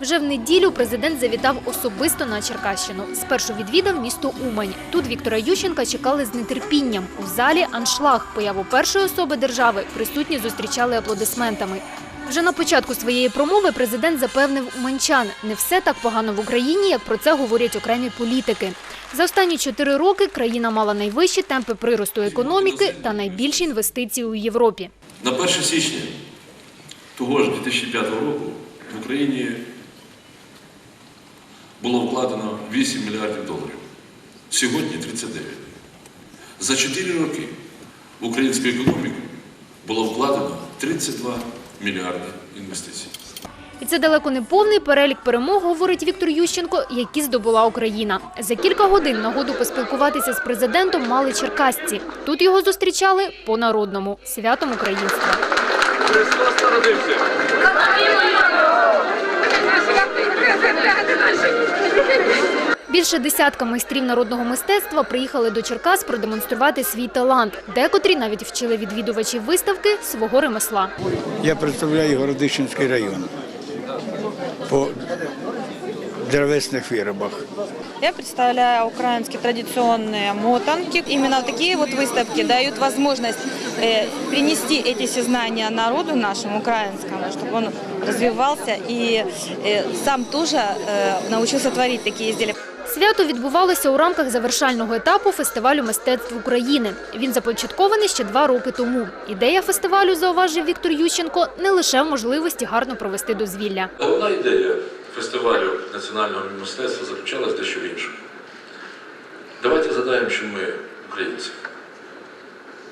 Вже в неділю президент завітав особисто на Черкащину. Спершу відвідав місто Умань. Тут Віктора Ющенка чекали з нетерпінням. У залі аншлаг. Появу першої особи держави присутні зустрічали аплодисментами. Вже на початку своєї промови президент запевнив уманчан, не все так погано в Україні, як про це говорять окремі політики. За останні чотири роки країна мала найвищі темпи приросту економіки та найбільші інвестиції у Європі. На 1 січня того ж 2005 року в Україні було вкладено 8 мільярдів доларів. Сьогодні 39. За 4 роки в українську економіку було вкладено 32 мільярди інвестицій. І це далеко не повний перелік перемог, говорить Віктор Ющенко, які здобула Україна. За кілька годин нагоду поспілкуватися з президентом мали черкасці. Тут його зустрічали по-народному – святом українства. Христос народився! Більше десятка майстрів народного мистецтва приїхали до Черкас продемонструвати свій талант. Декотрі навіть вчили відвідувачів виставки свого ремесла. Я представляю Городищенський район по деревесних виробах. Я представляю украинские традиционные мотанки. Именно такие вот выставки дают возможность э, принести эти все знания народу нашему украинскому, чтобы он развивался и э, сам тоже э, научился творить такие изделия. Свято відбувалося у рамках завершального етапу фестивалю мистецтв України. Він започаткований ще два роки тому. Ідея фестивалю, зауважив Віктор Ющенко, не лише в можливості гарно провести дозвілля. Головна ідея фестивалю національного мистецтва заключалась дещо в іншому. Давайте задаємо, що ми українці.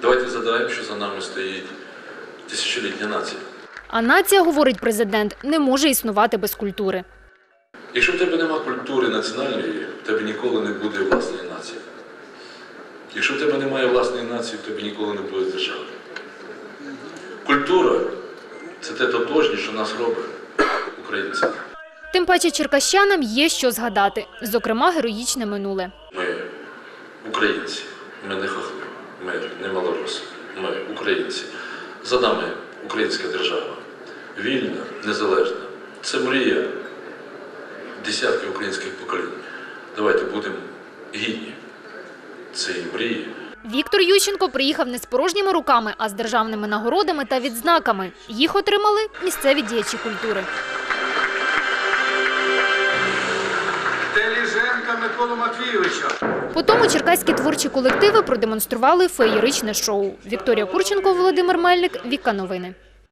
Давайте задаємо, що за нами стоїть тисячолітня нація. А нація, говорить президент, не може існувати без культури. Якщо в тебе нема культури національної, в тебе ніколи не буде власної нації. Якщо в тебе немає власної нації, в тебе ніколи не буде держави. Культура це те тотожні, що нас робить українцями. Тим паче черкащанам є що згадати, зокрема героїчне минуле. Ми українці, ми не хохли, ми не малороси, ми українці. За нами українська держава. Вільна, незалежна. Це мрія десятків українських поколінь. Давайте будемо гідні цієї мрії. Віктор Ющенко приїхав не з порожніми руками, а з державними нагородами та відзнаками. Їх отримали місцеві діячі культури. Теліженка Миколу Матвійовича. По тому черкаські творчі колективи продемонстрували феєричне шоу. Вікторія Курченко, Володимир Мельник, Віка Новини.